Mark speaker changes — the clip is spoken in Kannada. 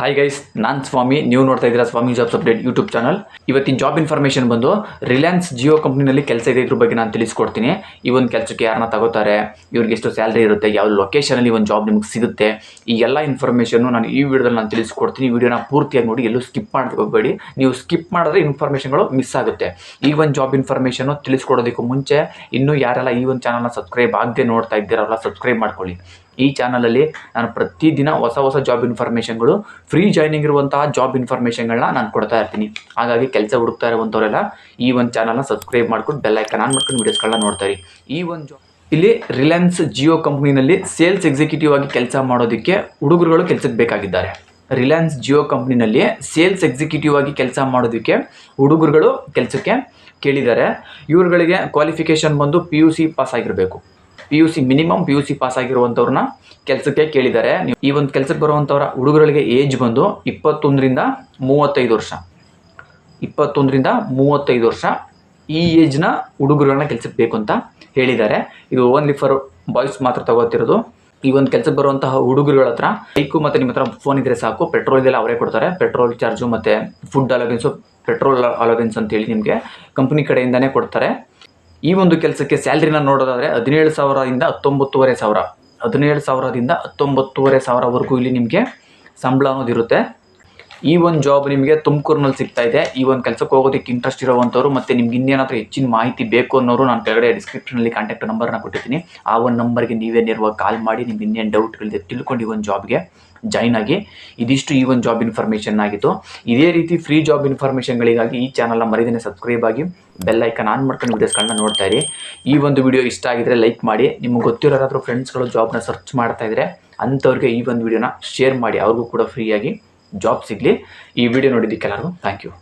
Speaker 1: ಹಾಯ್ ಗೈಸ್ ನಾನು ಸ್ವಾಮಿ. ನೀವು ನೋಡ್ತಾ ಇದ್ದೀರಾ ಸ್ವಾಮಿ ಜಾಬ್ಸ್ ಅಪ್ಡೇಟ್ ಯೂಟ್ಯೂಬ್ ಚಾನಲ್ ಇವತ್ತಿನ ಜಾಬ್ ಇನ್ಫಾರ್ಮೇಷನ್ ಬಂದು ರಿಲಯನ್ಸ್ ಜಿಯೋ ಕಂಪ್ನಿನಲ್ಲಿ ಕೆಲಸ ಇದೆ ಇದ್ರ ಬಗ್ಗೆ ನಾನು ತಿಳಿಸ್ಕೊಡ್ತೀನಿ. ಈ ಒಂದು ಕೆಲಸಕ್ಕೆ ಯಾರನ್ನ ತಗೋತಾರೆ, ಇವ್ರಿಗೆ ಎಷ್ಟು ಸ್ಯಾಲ್ರಿ ಇರುತ್ತೆ ಯಾವ ಲೊಕೇಶನಲ್ಲಿ ಒಂದು ಜಾಬ್ ನಿಮ್ಗೆ ಸಿಗುತ್ತೆ, ಈ ಎಲ್ಲ ಇನ್ಫಾರ್ಮೇಷನ್ನು ನಾನು ಈ ವಿಡಿಯೋದಲ್ಲಿ ನಾನು ತಿಳಿಸ್ಕೊಡ್ತೀನಿ. ವಿಡಿಯೋನ ಪೂರ್ತಿಯಾಗಿ ನೋಡಿ, ಎಲ್ಲೂ ಸ್ಕಿಪ್ ಮಾಡೋದಕ್ಕೆ ಹೋಗಬೇಡಿ. ನೀವು ಸ್ಕಿಪ್ ಮಾಡಿದ್ರೆ ಇನ್ಫಾರ್ಮೇಷನ್ಗಳು ಮಿಸ್ ಆಗುತ್ತೆ. ಈ ಒಂದು ಜಾಬ್ ಇನ್ಫಾರ್ಮೇಷನ್ನು ತಿಳಿಸ್ಕೊಡೋದಕ್ಕೂ ಮುಂಚೆ, ಇನ್ನೂ ಯಾರೆಲ್ಲ ಈ ಒಂದು ಚಾನಲ್ನ ಸಬ್ಸ್ಕ್ರೈಬ್ ಆಗದೆ ನೋಡ್ತಾ ಇದ್ದೀರಲ್ಲ ಸಬ್ಸ್ಕ್ರೈಬ್ ಮಾಡ್ಕೊಳ್ಳಿ. ಈ ಚಾನಲಲ್ಲಿ ನಾನು ಪ್ರತಿದಿನ ಹೊಸ ಹೊಸ ಜಾಬ್ ಇನ್ಫಾರ್ಮೇಷನ್ಗಳು ಫ್ರೀ ಜಾಯ್ನಿಂಗ್ ಇರುವಂತಹ ಜಾಬ್ ಇನ್ಫಾರ್ಮೇಷನ್ಗಳನ್ನ ನಾನು ಕೊಡ್ತಾ ಇರ್ತೀನಿ. ಹಾಗಾಗಿ ಕೆಲಸ ಹುಡುಕ್ತಾ ಇರುವಂಥವರೆಲ್ಲ ಈ ಒಂದು ಚಾನಲ್ನ ಸಬ್ಸ್ಕ್ರೈಬ್ ಮಾಡ್ಕೊಂಡು ಬೆಲ್ ಐಕನ್ ಆನ್ ಮಾಡ್ಕೊಂಡು ವೀಡಿಯೋಸ್ಗಳನ್ನ ನೋಡ್ತಾರೆ. ಈ ಒಂದು ಜಾಬ್ ಇಲ್ಲಿ ರಿಲಯನ್ಸ್ ಜಿಯೋ ಕಂಪ್ನಿನಲ್ಲಿ ಸೇಲ್ಸ್ ಎಕ್ಸಿಕ್ಯೂಟಿವ್ ಆಗಿ ಕೆಲಸ ಮಾಡೋದಕ್ಕೆ ಹುಡುಗರುಗಳು ಕೆಲಸಕ್ಕೆ ಬೇಕಾಗಿದ್ದಾರೆ. ರಿಲಯನ್ಸ್ ಜಿಯೋ ಕಂಪ್ನಿನಲ್ಲಿ ಸೇಲ್ಸ್ ಎಕ್ಸಿಕ್ಯೂಟಿವ್ ಆಗಿ ಕೆಲಸ ಮಾಡೋದಕ್ಕೆ ಹುಡುಗರುಗಳು ಕೆಲಸಕ್ಕೆ ಕೇಳಿದ್ದಾರೆ. ಇವರುಗಳಿಗೆ ಕ್ವಾಲಿಫಿಕೇಷನ್ ಬಂದು ಪಿ ಯು ಸಿ ಪಾಸ್ ಆಗಿರಬೇಕು. P U C minimum P U C pass ಆಗಿರುವಂಥವ್ರನ್ನ ಕೆಲಸಕ್ಕೆ ಕೇಳಿದ್ದಾರೆ. ಈ ಒಂದು ಕೆಲಸಕ್ಕೆ ಬರುವಂಥವ್ರ ಹುಡುಗರುಗಳಿಗೆ ಏಜ್ ಬಂದು ಇಪ್ಪತ್ತೊಂದರಿಂದ ಮೂವತ್ತೈದು ವರ್ಷ. ಇಪ್ಪತ್ತೊಂದರಿಂದ ಮೂವತ್ತೈದು ವರ್ಷ ಈ ಏಜ್ನ ಹುಡುಗರುಗಳನ್ನ ಕೆಲಸಕ್ಕೆ ಬೇಕು ಅಂತ ಹೇಳಿದ್ದಾರೆ. ಇದು ಓನ್ಲಿ ಫಾರ್ ಬಾಯ್ಸ್ ಮಾತ್ರ ತಗೋತಿರೋದು. ಈ ಒಂದು ಕೆಲಸಕ್ಕೆ ಬರುವಂತಹ ಹುಡುಗರುಗಳ ಹತ್ರ ಬೈಕು ಮತ್ತು ನಿಮ್ಮ ಹತ್ರ ಫೋನ್ ಇದ್ರೆ ಸಾಕು. ಪೆಟ್ರೋಲ್ ಇದೆಲ್ಲ ಅವರೇ ಕೊಡ್ತಾರೆ. ಪೆಟ್ರೋಲ್ ಚಾರ್ಜು ಮತ್ತು ಫುಡ್ ಅಲವೆನ್ಸು ಪೆಟ್ರೋಲ್ ಅಲವೆನ್ಸ್ ಅಂತೇಳಿ ನಿಮಗೆ ಕಂಪ್ನಿ ಕಡೆಯಿಂದನೇ ಕೊಡ್ತಾರೆ. ಈ ಒಂದು ಕೆಲಸಕ್ಕೆ ಸ್ಯಾಲ್ರಿನ ನೋಡೋದಾದರೆ ಹದಿನೇಳು ಸಾವಿರದಿಂದ ಹತ್ತೊಂಬತ್ತುವರೆ ಸಾವಿರ. ಹದಿನೇಳು ಸಾವಿರದಿಂದ ಹತ್ತೊಂಬತ್ತುವರೆ ಸಾವಿರವರೆಗೂ ಇಲ್ಲಿ ನಿಮಗೆ ಸಂಬಳ ಅನ್ನೋದು ಇರುತ್ತೆ. ಈ ಒಂದು ಜಾಬ್ ನಿಮಗೆ ತುಮಕೂರಿನಲ್ಲಿ ಸಿಗ್ತಾ ಇದೆ. ಈ ಒಂದು ಕೆಲಸಕ್ಕೆ ಹೋಗೋದಕ್ಕೆ ಇಂಟ್ರೆಸ್ಟ್ ಇರೋವಂಥವ್ರು ಮತ್ತು ನಿಮ್ಗೆ ಇನ್ನೇನಾದರೂ ಹೆಚ್ಚಿನ ಮಾಹಿತಿ ಬೇಕು ಅನ್ನೋರು ನಾನು ಕೆಳಗಡೆ ಡಿಸ್ಕ್ರಿಪ್ಷನಲ್ಲಿ ಕಾಂಟ್ಯಾಕ್ಟ್ ನಂಬರ್ನ ಕೊಟ್ಟಿದ್ದೀನಿ. ಆ ಒಂದು ನಂಬರ್ಗೆ ನೀವೇ ನೇರವಾಗಿ ಕಾಲ್ ಮಾಡಿ, ನಿಮ್ಗೆ ಇನ್ನೇನು ಡೌಟ್ಗಳಿದೆ ತಿಳ್ಕೊಂಡು ಈ ಒಂದು ಜಾಬ್ಗೆ ಜಾಯ್ನ್ ಆಗಿ ಇದಿಷ್ಟು ಈ ಒಂದು ಜಾಬ್ ಇನ್ಫಾರ್ಮೇಷನ್ ಆಗಿತ್ತು. ಇದೇ ರೀತಿ ಫ್ರೀ ಜಾಬ್ ಇನ್ಫಾರ್ಮೇಷನ್ಗಳಿಗಾಗಿ ಈ ಚಾನಲ್ನ ಮರಿದಿನ ಸಬ್ಸ್ಕ್ರೈಬ್ ಆಗಿ ಬೆಲ್ ಐಕನ್ ಆನ್ ಮಾಡ್ಕೊಂಡು ವೀಡಿಯೋಸ್ಗಳನ್ನ ನೋಡ್ತಾ ಇರಿ. ಈ ಒಂದು ವಿಡಿಯೋ ಇಷ್ಟ ಆಗಿದ್ರೆ ಲೈಕ್ ಮಾಡಿ. ನಿಮ್ಗೆ ಗೊತ್ತಿರೋದಾದ್ರೂ ಫ್ರೆಂಡ್ಸ್ಗಳು ಜಾಬ್ನ ಸರ್ಚ್ ಮಾಡ್ತಾ ಇದ್ರೆ ಅಂಥವ್ರಿಗೆ ಈ ಒಂದು ವಿಡಿಯೋನ ಶೇರ್ ಮಾಡಿ. ಅವ್ರಿಗೂ ಕೂಡ ಫ್ರೀಯಾಗಿ ಜಾಬ್ ಸಿಗಲಿ ಈ ವಿಡಿಯೋ ನೋಡಿದ್ದಕ್ಕೆಲ್ಲರಿಗೂ ಥ್ಯಾಂಕ್ ಯು